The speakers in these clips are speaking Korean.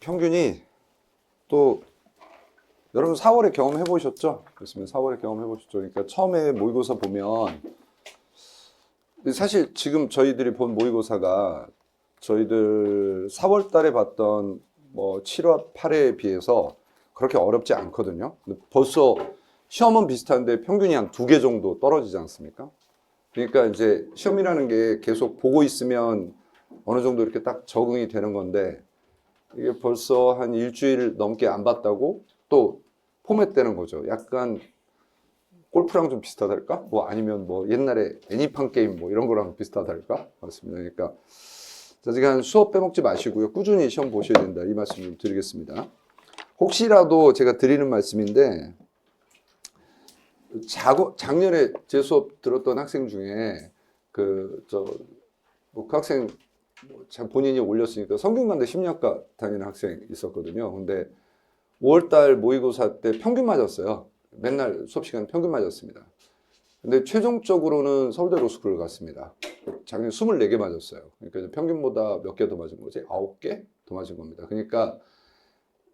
평균이 또 여러분 4월에 경험해 보셨죠? 그렇습니다. 4월에 경험해 보셨죠? 그러니까 처음에 모의고사 보면 사실 지금 저희들이 본 모의고사가 저희들 4월 달에 봤던 뭐 7화, 8회에 비해서 그렇게 어렵지 않거든요. 벌써 시험은 비슷한데 평균이 한 두 개 정도 떨어지지 않습니까? 그러니까 이제 시험이라는 게 계속 보고 있으면 어느 정도 이렇게 딱 적응이 되는 건데 이게 벌써 한 일주일 넘게 안 봤다고 또 포맷되는 거죠. 약간 골프랑 좀 비슷하달까? 뭐 아니면 뭐 옛날에 애니팡 게임 뭐 이런 거랑 비슷하달까? 맞습니다. 그러니까 자, 지금 수업 빼먹지 마시고요. 꾸준히 시험 보셔야 된다. 이 말씀 좀 드리겠습니다. 혹시라도 제가 드리는 말씀인데 자고, 작년에 제 수업 들었던 학생 중에 그 학생 뭐참 본인이 올렸으니까 성균관대 심리학과 다니는 학생 있었거든요. 근데 5월달 모의고사 때 평균 맞았어요. 맨날 수업 시간 평균 맞았습니다. 근데 최종적으로는 서울대 로스쿨을 갔습니다. 작년에 24개 맞았어요. 그러니까 평균보다 몇 개 더 맞은 거지? 9개 더 맞은 겁니다. 그러니까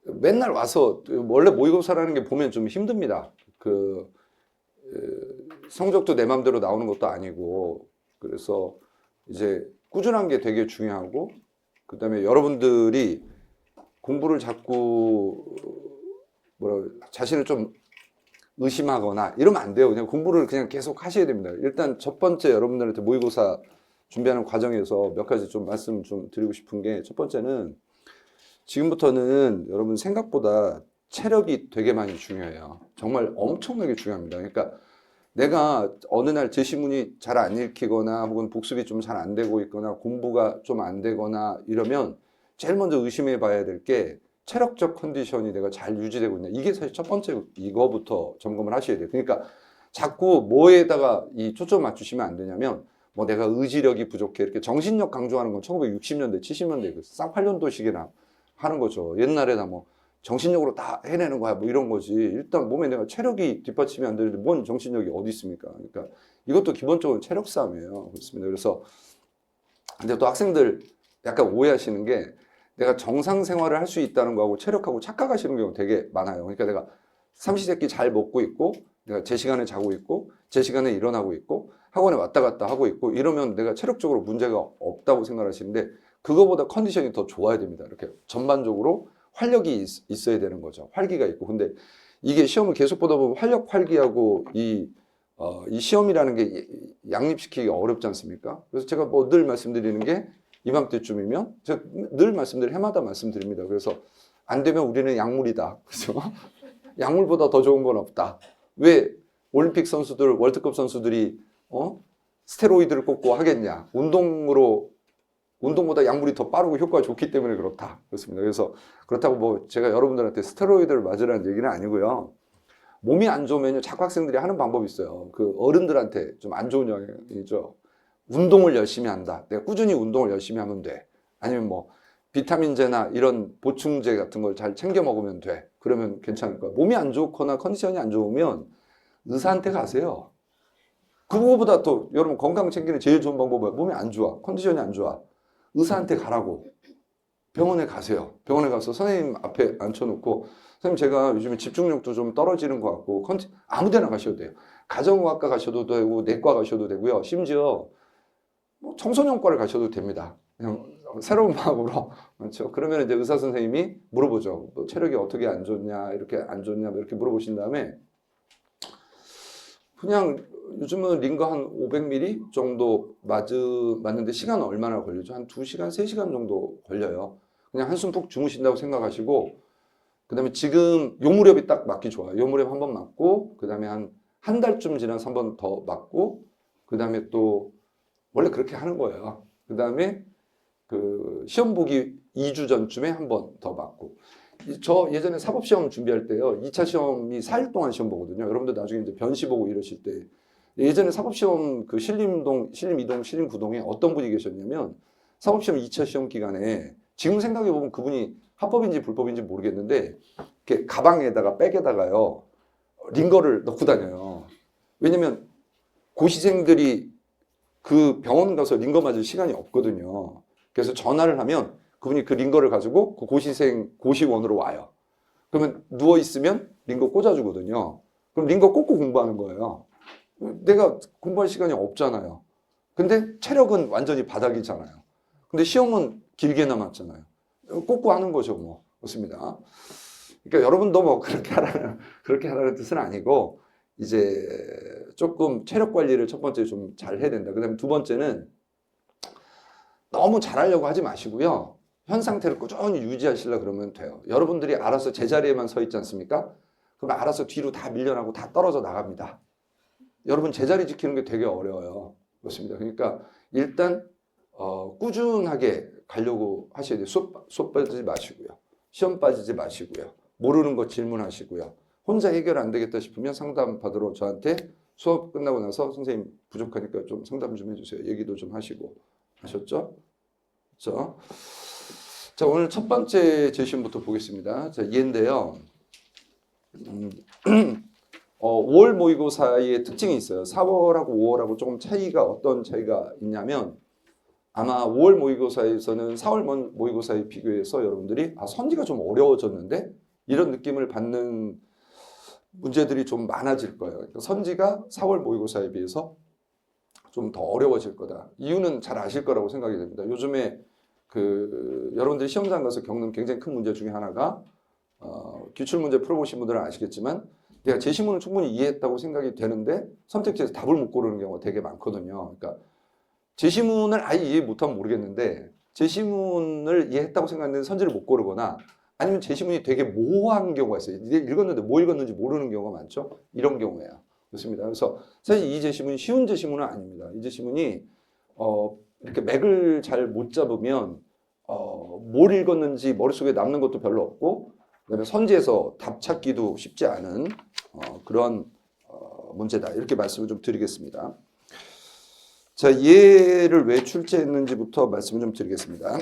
맨날 와서 원래 모의고사라는 게 보면 좀 힘듭니다. 그 에, 성적도 내 맘대로 나오는 것도 아니고 그래서 이제 꾸준한 게 되게 중요하고 그다음에 여러분들이 공부를 자꾸 뭐라 자신을 좀 의심하거나 이러면 안 돼요. 그냥 공부를 그냥 계속 하셔야 됩니다. 일단 첫 번째 여러분들한테 모의고사 준비하는 과정에서 몇 가지 좀 말씀 좀 드리고 싶은 게 첫 번째는 지금부터는 여러분 생각보다 체력이 되게 많이 중요해요. 정말 엄청나게 중요합니다. 그러니까 내가 어느 날 제시문이 잘 안 읽히거나 혹은 복습이 좀 잘 안 되고 있거나 공부가 좀 안 되거나 이러면 제일 먼저 의심해 봐야 될 게 체력적 컨디션이 내가 잘 유지되고 있냐. 이게 사실 첫 번째 이거부터 점검을 하셔야 돼요. 그러니까 자꾸 뭐에다가 이 초점 맞추시면 안 되냐면 뭐 내가 의지력이 부족해 이렇게 정신력 강조하는 건 1960년대, 70년대 그 쌍팔년도식이나 하는 거죠. 옛날에나 뭐 정신력으로 다 해내는 거야 뭐 이런 거지. 일단 몸에 내가 체력이 뒷받침이 안 되는데 뭔 정신력이 어디 있습니까? 그러니까 이것도 기본적으로 체력 싸움이에요. 그렇습니다. 그래서 근데 또 학생들 약간 오해하시는 게 내가 정상 생활을 할 수 있다는 거하고 체력하고 착각하시는 경우 되게 많아요. 그러니까 내가 삼시세끼 잘 먹고 있고 내가 제 시간에 자고 있고 제 시간에 일어나고 있고 학원에 왔다 갔다 하고 있고 이러면 내가 체력적으로 문제가 없다고 생각하시는데 그거보다 컨디션이 더 좋아야 됩니다. 이렇게 전반적으로 활력이 있, 있어야 되는 거죠. 활기가 있고. 근데 이게 시험을 계속 보다 보면 활력, 활기하고 이, 어, 이 시험이라는 게 양립시키기 어렵지 않습니까? 그래서 제가 뭐 늘 말씀드리는 게 이맘때쯤이면 제가 늘 말씀드리 해마다 말씀드립니다. 그래서 안 되면 우리는 약물이다. 그죠? 약물보다 더 좋은 건 없다. 왜 올림픽 선수들, 월드컵 선수들이 어? 스테로이드를 꽂고 하겠냐? 운동으로 운동보다 약물이 더 빠르고 효과가 좋기 때문에 그렇다. 그렇습니다. 그래서 그렇다고 뭐 제가 여러분들한테 스테로이드를 맞으라는 얘기는 아니고요. 몸이 안 좋으면요. 자꾸 학생들이 하는 방법이 있어요. 그 어른들한테 좀 안 좋은 영향이죠. 운동을 열심히 한다. 내가 꾸준히 운동을 열심히 하면 돼. 아니면 뭐 비타민제나 이런 보충제 같은 걸 잘 챙겨 먹으면 돼. 그러면 괜찮을 거야. 몸이 안 좋거나 컨디션이 안 좋으면 의사한테 가세요. 그거보다 또 여러분 건강 챙기는 제일 좋은 방법은 몸이 안 좋아. 컨디션이 안 좋아. 의사한테 가라고. 병원에 가세요. 병원에 가서 선생님 앞에 앉혀놓고 선생님 제가 요즘에 집중력도 좀 떨어지는 것 같고 컨디... 아무 데나 가셔도 돼요. 가정의학과 가셔도 되고 내과 가셔도 되고요. 심지어 뭐 청소년과를 가셔도 됩니다. 그냥 새로운 마음으로 그렇죠. 그러면 이제 의사 선생님이 물어보죠. 뭐 체력이 어떻게 안 좋냐 이렇게 안 좋냐 뭐 이렇게 물어보신 다음에 그냥 요즘은 링거 한 500ml 정도 맞으, 맞는데 시간은 얼마나 걸리죠? 한 2시간, 3시간 정도 걸려요. 그냥 한숨 푹 주무신다고 생각하시고, 그 다음에 지금 요 무렵이 딱 맞기 좋아요. 요 무렵 한 번 맞고, 그 다음에 한 한 달쯤 지나서 한 번 더 맞고, 그 다음에 또, 원래 그렇게 하는 거예요. 그 다음에 그 시험 보기 2주 전쯤에 한 번 더 맞고. 이- 저 예전에 사법시험 준비할 때요. 2차 시험이 4일 동안 시험 보거든요. 여러분들 나중에 이제 변시 보고 이러실 때. 예전에 사법시험 그 신림동, 신림이동, 신림구동에 어떤 분이 계셨냐면 사법시험 2차 시험 기간에 지금 생각해 보면 그분이 합법인지 불법인지 모르겠는데 이렇게 가방에다가 백에다가요 링거를 넣고 다녀요. 왜냐면 고시생들이 그 병원 가서 링거 맞을 시간이 없거든요. 그래서 전화를 하면 그분이 그 링거를 가지고 그 고시생 고시원으로 와요. 그러면 누워 있으면 링거 꽂아주거든요. 그럼 링거 꽂고 공부하는 거예요. 내가 공부할 시간이 없잖아요. 근데 체력은 완전히 바닥이잖아요. 근데 시험은 길게 남았잖아요. 꽂고 하는 거죠, 뭐. 그렇습니다. 그러니까 여러분도 뭐 그렇게 하라는, 그렇게 하라는 뜻은 아니고, 이제 조금 체력 관리를 첫 번째 좀 잘 해야 된다. 그 다음에 두 번째는 너무 잘하려고 하지 마시고요. 현 상태를 꾸준히 유지하시려 그러면 돼요. 여러분들이 알아서 제자리에만 서 있지 않습니까? 그럼 알아서 뒤로 다 밀려나고 다 떨어져 나갑니다. 여러분 제자리 지키는 게 되게 어려워요. 그렇습니다. 그러니까 일단 어, 꾸준하게 가려고 하셔야 돼요. 수업 빠지지 마시고요. 시험 빠지지 마시고요. 모르는 거 질문하시고요. 혼자 해결 안 되겠다 싶으면 상담 받으러 저한테 수업 끝나고 나서 선생님 부족하니까 좀 상담 좀 해주세요. 얘기도 좀 하시고 하셨죠? 그렇죠? 자 오늘 첫 번째 제시문부터 보겠습니다. 자 얘인데요. 음, 어, 5월 모의고사의 특징이 있어요. 4월하고 5월하고 조금 차이가 어떤 차이가 있냐면 아마 5월 모의고사에서는 4월 모- 모의고사에 비교해서 여러분들이 아 선지가 좀 어려워졌는데 이런 느낌을 받는 문제들이 좀 많아질 거예요. 그러니까 선지가 4월 모의고사에 비해서 좀 더 어려워질 거다. 이유는 잘 아실 거라고 생각이 됩니다. 요즘에 그 여러분들이 시험장 가서 겪는 굉장히 큰 문제 중에 하나가 어, 기출 문제 풀어보신 분들은 아시겠지만 내가 제시문을 충분히 이해했다고 생각이 되는데 선택지에서 답을 못 고르는 경우가 되게 많거든요. 그러니까 제시문을 아예 이해 못하면 모르겠는데 제시문을 이해했다고 생각했는데 선지를 못 고르거나 아니면 제시문이 되게 모호한 경우가 있어요. 읽었는데 뭐 읽었는지 모르는 경우가 많죠. 이런 경우예요. 그렇습니다. 그래서 사실 이 제시문이 쉬운 제시문은 아닙니다. 이 제시문이 어, 이렇게 맥을 잘 못 잡으면 어, 뭘 읽었는지 머릿속에 남는 것도 별로 없고 그다음에 선지에서 답 찾기도 쉽지 않은 어, 그런 어, 문제다. 이렇게 말씀을 좀 드리겠습니다. 자, 얘를 왜 출제했는지부터 말씀을 좀 드리겠습니다.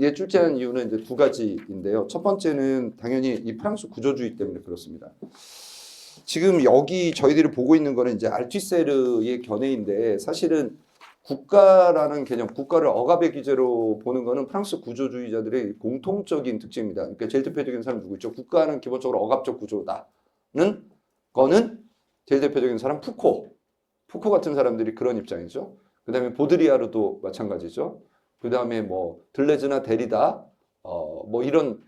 얘 출제한 이유는 이제 두 가지인데요. 첫 번째는 당연히 이 프랑스 구조주의 때문에 그렇습니다. 지금 여기 저희들이 보고 있는 거는 이제 알티세르의 견해인데 사실은 국가라는 개념, 국가를 억압의 기제로 보는 거는 프랑스 구조주의자들의 공통적인 특징입니다. 그러니까 제일 대표적인 사람 누구 있죠? 국가는 기본적으로 억압적 구조다는 거는 제일 대표적인 사람 푸코. 푸코 같은 사람들이 그런 입장이죠. 그 다음에 보드리아르도 마찬가지죠. 그 다음에 뭐 들레즈나 데리다, 어, 뭐 이런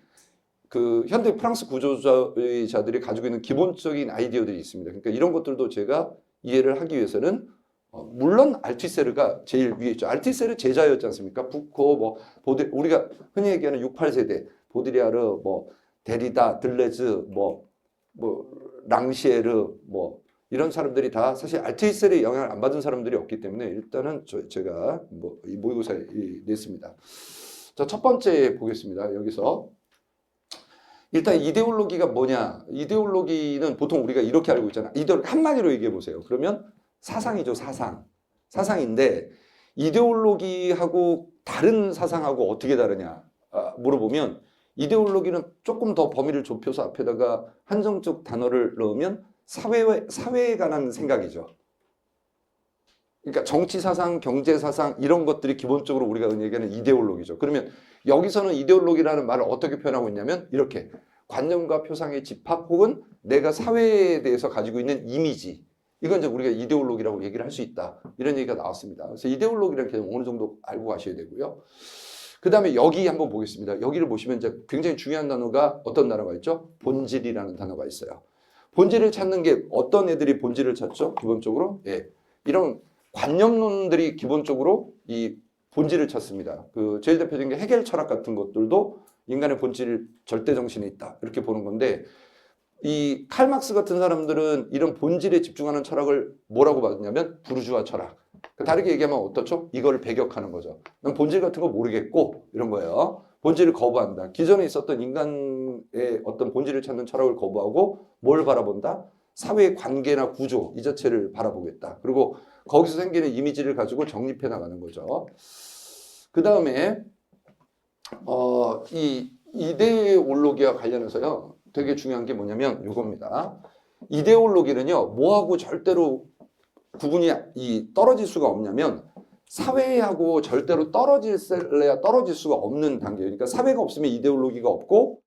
그 현대 프랑스 구조주의자들이 가지고 있는 기본적인 아이디어들이 있습니다. 그러니까 이런 것들도 제가 이해를 하기 위해서는 어, 물론 알티세르가 제일 위에 있죠. 알티세르 제자였지 않습니까? 푸코, 뭐 보드 우리가 흔히 얘기하는 68세대 보드리아르, 뭐 데리다, 들레즈, 뭐 뭐 랑시에르, 뭐 이런 사람들이 다 사실 알티세르의 영향을 안 받은 사람들이 없기 때문에 일단은 저, 제가 뭐 이 모의고사에 이- 냈습니다. 자, 첫 번째 보겠습니다. 여기서 일단 이데올로기가 뭐냐? 이데올로기는 보통 우리가 이렇게 알고 있잖아. 이데올로기 한마디로 얘기해 보세요. 그러면 사상이죠, 사상. 사상인데 이데올로기하고 다른 사상하고 어떻게 다르냐 아, 물어보면 이데올로기는 조금 더 범위를 좁혀서 앞에다가 한정적 단어를 넣으면 사회 사회에 관한 생각이죠. 그러니까 정치 사상, 경제 사상 이런 것들이 기본적으로 우리가 얘기하는 이데올로기죠. 그러면 여기서는 이데올로기라는 말을 어떻게 표현하고 있냐면 이렇게 관념과 표상의 집합 혹은 내가 사회에 대해서 가지고 있는 이미지 이건 이제 우리가 이데올로기라고 얘기를 할 수 있다 이런 얘기가 나왔습니다. 그래서 이데올로기라는 개념 어느 정도 알고 가셔야 되고요. 그 다음에 여기 한번 보겠습니다. 여기를 보시면 이제 굉장히 중요한 단어가 어떤 단어가 있죠? 본질이라는 단어가 있어요. 본질을 찾는 게 어떤 애들이 본질을 찾죠? 기본적으로 예, 이런 관념론들이 기본적으로 이 본질을 찾습니다. 그 제일 대표적인 게 해겔 철학 같은 것들도 인간의 본질 절대 정신에 있다 이렇게 보는 건데 이 칼막스 같은 사람들은 이런 본질에 집중하는 철학을 뭐라고 받냐면 부르주아 철학. 그 다르게 얘기하면 어떻죠? 이걸 배격하는 거죠. 난 본질 같은 거 모르겠고 이런 거예요. 본질을 거부한다. 기존에 있었던 인간의 어떤 본질을 찾는 철학을 거부하고 뭘 바라본다? 사회의 관계나 구조 이 자체를 바라보겠다. 그리고 거기서 생기는 이미지를 가지고 정립해 나가는 거죠. 그 다음에 어, 이 이데올로기와 관련해서요. 되게 중요한 게 뭐냐면 이겁니다. 이데올로기는요. 뭐하고 절대로 구분이 이 떨어질 수가 없냐면 사회하고 절대로 떨어질래야 떨어질 수가 없는 단계예요. 그러니까 사회가 없으면 이데올로기가 없고